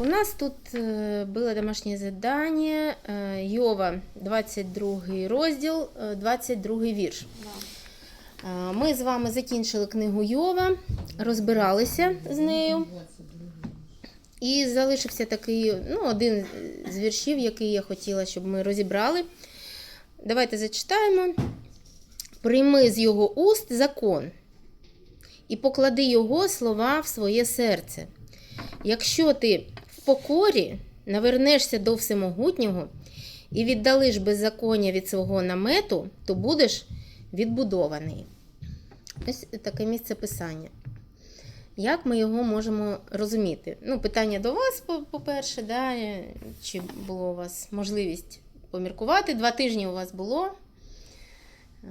у нас тут е, було домашнє завдання е, Йова, 22 розділ, е, 22 вірш. Е, Ми з вами закінчили книгу Йова, розбиралися з нею. І залишився такий ну, один з віршів, який я хотіла, щоб ми розібрали. Давайте зачитаємо. Прийми з його уст закон і поклади його слова в своє серце. Якщо ти покорі навернешся до всемогутнього і віддалиш беззаконня від свого намету, то будеш відбудований. Ось таке місце писання. Як ми його можемо розуміти? Ну, питання до вас, по- по-перше, да? чи було у вас можливість поміркувати? Два тижні у вас було.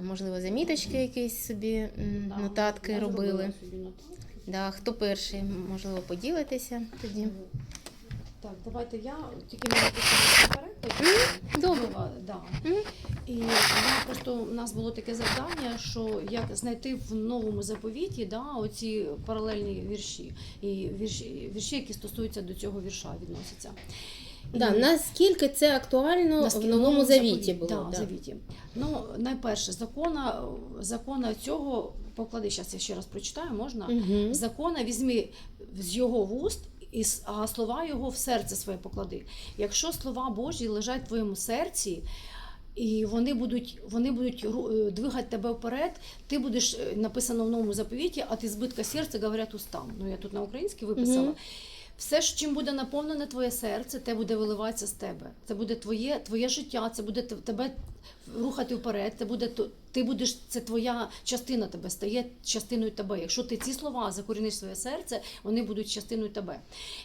Можливо, заміточки якісь собі м, нотатки робили. собі нотатки. Да, хто перший? Можливо, поділитися тоді. Так, давайте я тільки переклад. Добре. Да. І я просто у нас було таке завдання, що як знайти в новому заповіті да, оці паралельні вірші і вірші, вірші, які стосуються до цього вірша, відносяться. І- Да, наскільки це актуально Наскільки в новому завіті було. Да, Да. завіті. Ну, найперше, закона, закона цього, поклади, зараз я ще раз прочитаю, можна? Мгм. Закона візьми з його вуст, і а слова його в серце своє поклади. Якщо слова Божі лежать в твоєму серці, і вони будуть, вони будуть е, двигати тебе вперед, ти будеш е, написано в новому заповіті, а ти збитка серця говорять устам. Ну я тут на українській виписала. Мгм. Все, ж, чим буде наповнене твоє серце, те буде виливатися з тебе. Це буде твоє, твоє життя, це буде тебе рухати вперед. Це буде то- ти будеш, це твоя частина тебе стає частиною тебе. Якщо ти ці слова закоріниш своє серце, вони будуть частиною тебе.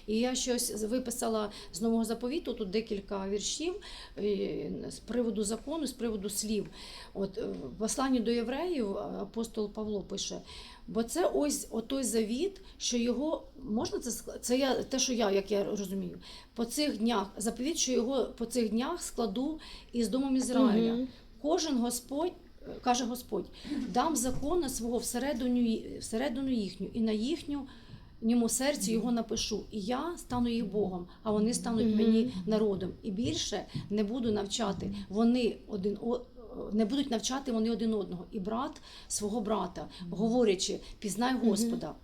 І я щось виписала з нового заповіту. Тут декілька віршів е, з приводу закону, з приводу слів. От е, в посланні до євреїв апостол Павло пише. Бо це ось отой завіт, що його можна це це я те, що я, як я розумію, по цих днях заповіт, що його по цих днях складу із домом Ізраїля. Мгм. Кожен Господь е, каже Господь, дам закона свого всередину, всередину їхню, і на їхню ньому серці його напишу. І я стану їх Богом, а вони стануть мені народом. І більше не буду навчати. Вони один не будуть навчати вони один одного, і брат свого брата, говорячи, пізнай Господа,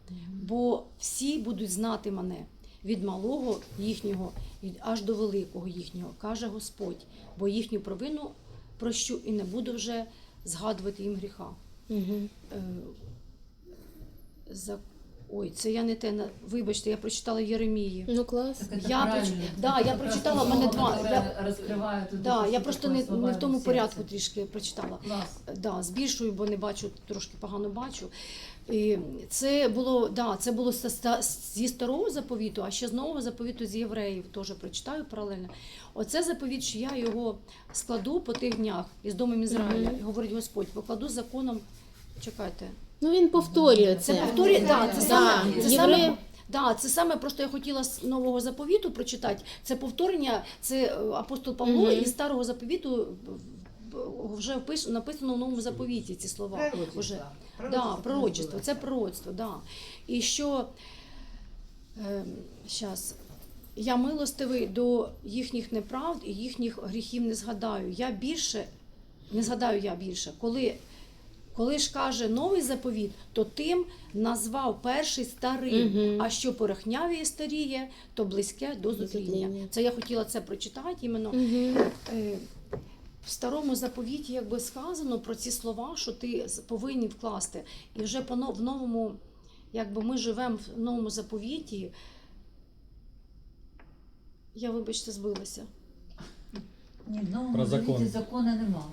бо всі будуть знати мене. Від малого їхнього аж до великого їхнього, каже Господь, бо їхню провину прощу і не буду вже згадувати їм гріха. Мгм. Е, за... Ой, це я не те на- вибачте, я прочитала Єремії. Ну клас. Так это Я правильно. проч- да, я Это прочитала, просто в мене слово, два. которое Я- раскрывает вот Да, это, я что просто такое не, слова не в тому сердца. порядку трішки прочитала. Клас. Да, збільшую, бо не бачу, трошки погано бачу. І це було, да, це було зі старого заповіту, а ще з нового заповіту з євреїв теж прочитаю паралельно. Оце заповіт, що я його складу по тих днях із домом Ізраїля. Мгм. Говорить Господь, покладу законом. Чекайте. Ну він повторює це. Це повторює, да, це Да, саме, це євреї- саме, да, це саме просто я хотіла з нового заповіту прочитати. Це повторення, це е, апостол Павло Мгм. із старого заповіту вже впис- написано в новому заповіті ці слова. Уже. Да, пророчество, це пророцтво, да. І що е, я милостивий до їхніх неправд і їхніх гріхів не згадаю. Я більше, не згадаю я більше, коли. Коли ж каже новий заповіт, то тим назвав перший старим, Мгм. а що порохнявіє старіє, то близьке до зутріння. Це я хотіла це прочитати іменно. Мгм. В старому заповіті якби сказано про ці слова, що ти повинен вкласти. І вже по в новому, якби ми живемо в новому заповіті. Я, вибачте, збилася. Ні, в новому Про завіті закон. закона немає.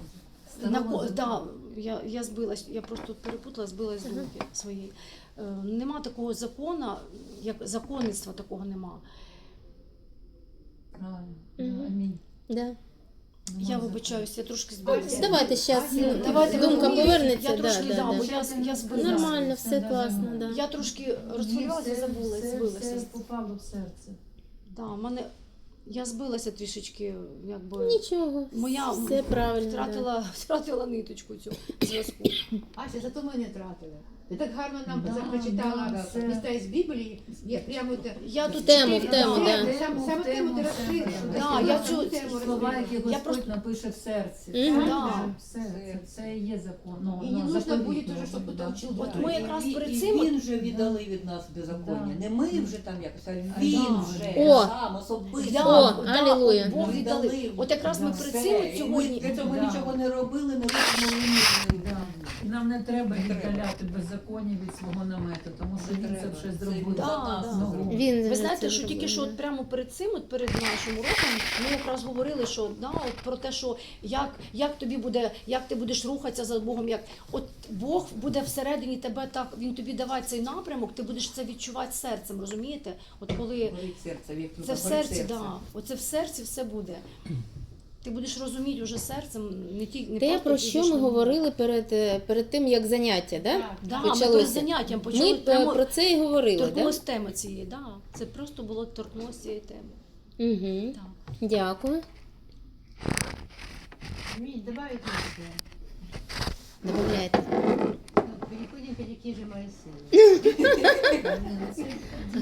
На, ко- да, я, я збилась, я просто перепутала, збилась з думки своєї. Е, нема такого закону, як законництва такого нема. Правильно. Мгм. Амінь. Да. Я вибачаюся, я трошки збилася. Давайте зараз Давайте думка ви- повернеться. Я трошки, да, да, да. бо я, я збилася. Нормально, Все класно, ну, да. Я трошки розхвилювалася, забула, забулась, збилася. Все попало в серце. Да, в мене я збилася трішечки, якби Нічого, Моя все правильно. втратила, втратила ниточку цю зв'язку. Ася, зато ми не тратили. Ти так гарно нам Да, прочитала да, це- міста із Біблії. Я прямо те- Я тут тему, в тему, Да. Саме саме тему ти розкрила. Да, я цю- тему Слова, які Господь просто- напише в серці. Мгм. Да. Це і є закон. Ну, І ну, не нужно заповіт буде може уже, хто да. вчив. От Да. ми якраз перед і цим- він вже віддали від нас беззаконня. Да. Не ми вже там якось, а А він да. вже О! сам особисто. Да, О, да, алілуя. Бог віддали. От якраз ми Все, цим сьогодні. Для цього Да. нічого не робили, не. І нам не треба віддаляти беззаконня від свого намету, тому що він це вже зробив. Да, да. Він Ви вже знаєте, це що зробив, тільки що от прямо перед цим, от перед нашим уроком, ми якраз говорили, що да, от про те, що як, як тобі буде, як ти будеш рухатися за Богом, як от Бог буде всередині тебе так, він тобі даває цей напрямок, ти будеш це відчувати серцем, розумієте? От коли Горить серце, це в горить серці, да, оце в серці все буде. Ти будеш розуміти вже серцем, не ті не Те, просто про що ми говорили перед, е, перед тим, як заняття, да? Так. Да, ми почалося. перед заняттям почали Ми е, про це і говорили, да? теми цієї, да. Це просто було торкнулося цієї теми. Угу. Так. Дякую. Мій, добавить еще. Добавляйте. Ну, Переходим к Якій же Моїсею.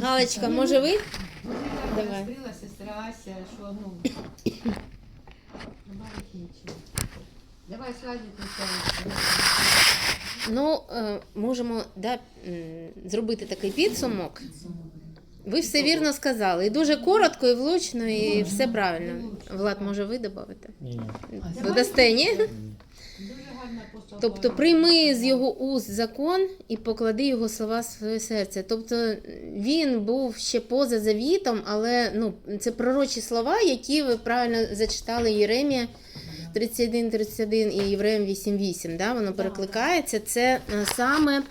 Галочка, може ви? Давай. сестра Ася, що ну. Добавить нічого. Давай сразу. Ну, е, можемо да, зробити такий підсумок. Ви все вірно сказали. І дуже коротко, і влучно, і все правильно. Влад, може ви додати? Ні, ні. Ви дасте, ні? Тобто прийми з його уст закон і поклади його слова в своє серце. Тобто він був ще поза завітом, але ну, це пророчі слова, які ви правильно зачитали Єремія 31-31 і Євреям 8.8. Да? Воно перекликається. Це е, саме,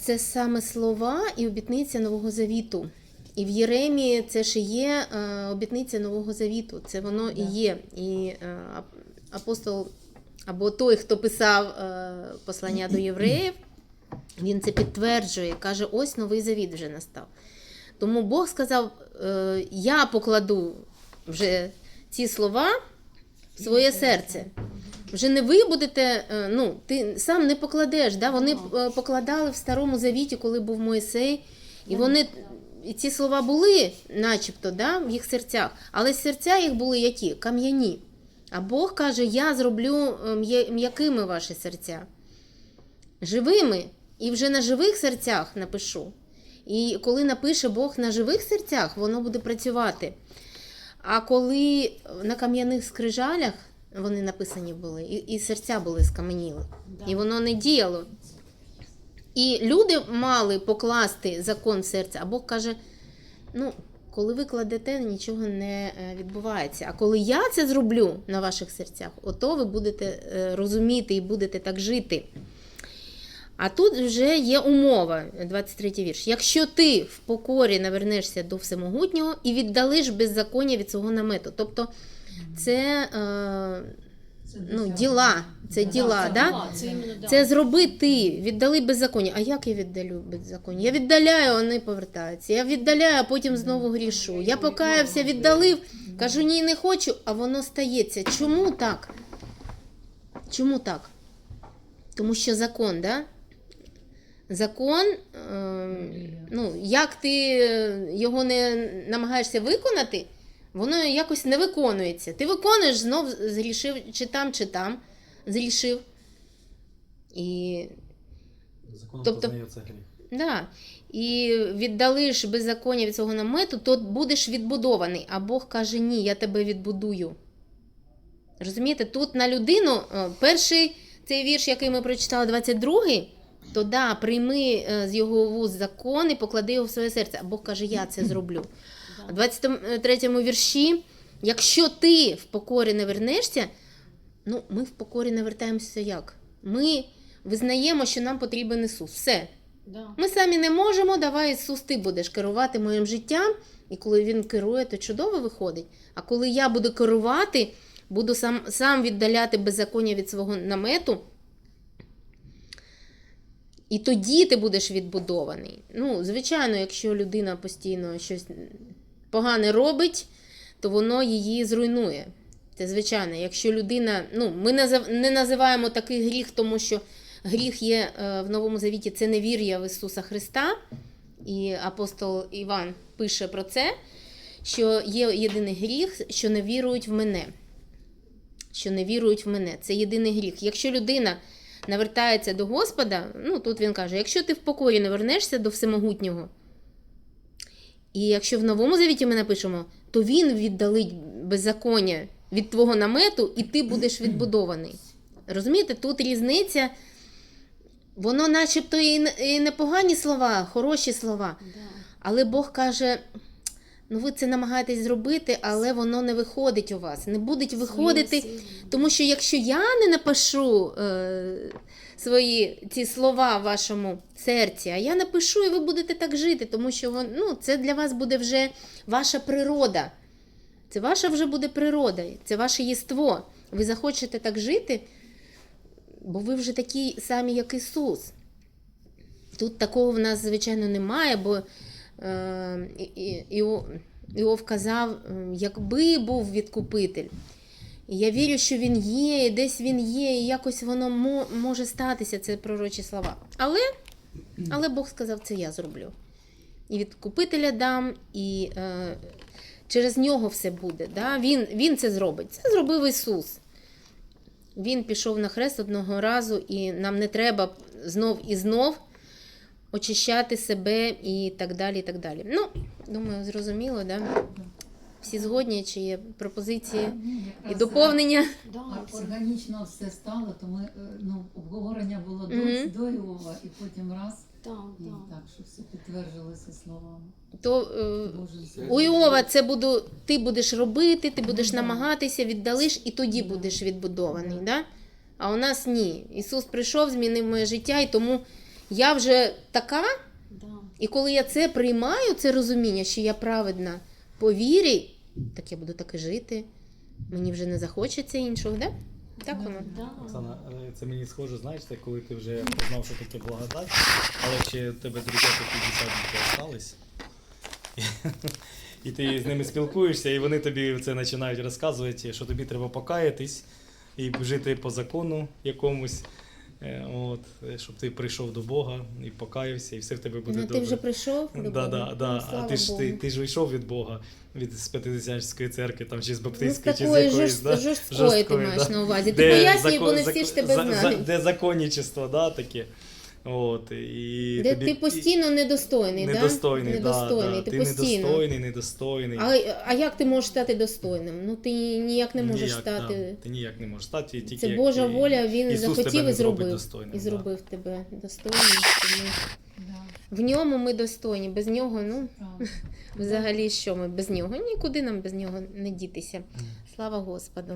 це саме слова і обітниця Нового Завіту. І в Єремії це ж є е, обітниця Нового Завіту. Це воно і є. І е, апостол або той, хто писав е, послання до євреїв, він це підтверджує, каже: ось новий завіт вже настав. Тому Бог сказав: е, я покладу вже ці слова в своє серце. Вже не ви будете, е, ну, ти сам не покладеш. Да? Вони е, покладали в старому завіті, коли був Моїсей, і вони. І ці слова були, начебто, да, в їх серцях, але серця їх були які? Кам'яні. А Бог каже: Я зроблю е, м'якими ваші серця, живими, і вже на живих серцях напишу. І коли напише Бог на живих серцях, воно буде працювати. А коли на кам'яних скрижалях вони написані були, і, і серця були скаменіли, Да. і воно не діяло. І люди мали покласти закон в серце, а Бог каже: ну, коли ви кладете, нічого не е, відбувається. А коли я це зроблю на ваших серцях, ото ви будете е, розуміти і будете так жити. А тут вже є умова, 23 вірш. Якщо ти в покорі навернешся до всемогутнього і віддалиш беззаконня від свого намету. Тобто це е, Це ну, діла, це Да, діла, це да? це да. Це зроби ти, віддали беззаконня. А як я віддалю беззаконня? Я віддаляю, вони повертаються. Я віддаляю, а потім знову грішу. Я покаявся, віддалив, кажу, ні, не хочу, а воно стається. Чому так? Чому так? Тому що закон, да? Закон, е, ну, як ти його не намагаєшся виконати, воно якось не виконується. Ти виконуєш, знов зрішив чи там, чи там, зрішив. І, Законом Тобто- познається гріх. да, і віддалиш беззаконня від свого намету, то будеш відбудований. А Бог каже: ні, я тебе відбудую. Розумієте, тут на людину е, перший цей вірш, який ми прочитали, 22-й, то да, прийми е, з його вуз закон і поклади його в своє серце. А Бог каже, я це зроблю. А в 23-му вірші, якщо ти в покорі не вернешся, ну, ми в покорі не вертаємося як? Ми визнаємо, що нам потрібен Ісус. Все. Да. Ми самі не можемо, давай Ісус, ти будеш керувати моїм життям. І коли Він керує, то чудово виходить. А коли я буду керувати, буду сам, сам віддаляти беззаконня від свого намету, і тоді ти будеш відбудований. Ну, звичайно, якщо людина постійно щось погане робить, то воно її зруйнує. Це звичайно, якщо людина, ну, ми не називаємо такий гріх, тому що гріх є е, в Новому Завіті це невір'я в Ісуса Христа. І апостол Іван пише про це, що є єдиний гріх, що не вірують в мене. Що не вірують в мене. Це єдиний гріх. Якщо людина навертається до Господа, ну тут він каже: якщо ти в покої не вернешся до Всемогутнього, і якщо в Новому Завіті ми напишемо, то він віддалить беззаконня від твого намету, і ти будеш відбудований. Розумієте, тут різниця, воно начебто і не- і непогані слова, хороші слова. Але Бог каже: ну ви це намагаєтесь зробити, але воно не виходить у вас. Не буде виходити, тому що якщо я не напишу е, свої ці слова в вашому серці, а я напишу, і ви будете так жити, тому що вон, ну, це для вас буде вже ваша природа. Це ваша вже буде природа, це ваше єство. Ви захочете так жити, бо ви вже такі самі, як Ісус. Тут такого в нас, звичайно, немає, бо Іов казав, е, якби був відкупитель. Я вірю, що він є, і десь він є, і якось воно може статися, це пророчі слова. Але, але Бог сказав, це я зроблю. І відкупителя дам, і е, через нього все буде. Да? Він, він це зробить. Це зробив Ісус. Він пішов на хрест одного разу, і нам не треба знов і знов очищати себе і так далі. І так далі. Ну, думаю, зрозуміло, да? Всі згодні, чи є пропозиції Ні, і доповнення. Да, Органічно все стало, то ми е, ну, обговорення було до, Мгм. до Іова, і потім раз, Так, і так. так, що все підтвердилося словами. То е, Боже, у Іова це буду, ти будеш робити, ти будеш Ну, да. намагатися, віддалиш, і тоді Да. будеш відбудований. Да? А у нас ні. Ісус прийшов, змінив моє життя, і тому я вже така, Да. і коли я це приймаю, це розуміння, що я праведна по вірі, так я буду так і жити. Мені вже не захочеться іншого, да? Так воно. Да. Оксана, е, це мені схоже, знаєш, це коли ти вже познав, що таке благодать, але ще в тебе друзі такі десятники остались. І ти з ними спілкуєшся, і вони тобі це починають розказувати, що тобі треба покаятись і жити по закону якомусь. Е, От, щоб ти прийшов до Бога і покаявся, і все в тебе буде Ну, добре. ти вже прийшов до Да, Бога? да, Ну, да. А ти ж ти, ти ж вийшов від Бога, від з п'ятидесятської церкви, там чи з Ну, чи з якоїсь, жорст- да? жорсткої ти маєш да. на увазі. Ти пояснює, бо не всі ж тебе знають. Де законічество да, таке. От, і Де тобі- ти постійно недостойний, недостойний, да? недостойний, да. ти, ти постійно. недостойний, недостойний. А, а як ти можеш стати достойним? Ну ти ніяк не можеш Ніяк, стати. Да, ти ніяк не можеш стати. Тільки Це як Божа і- воля, він Ісус захотів і зробив. І да. тебе достойним. Тому Да, в ньому ми достойні. Без нього, ну правда. взагалі що ми без нього? Нікуди нам без нього не дітися. Слава Господу.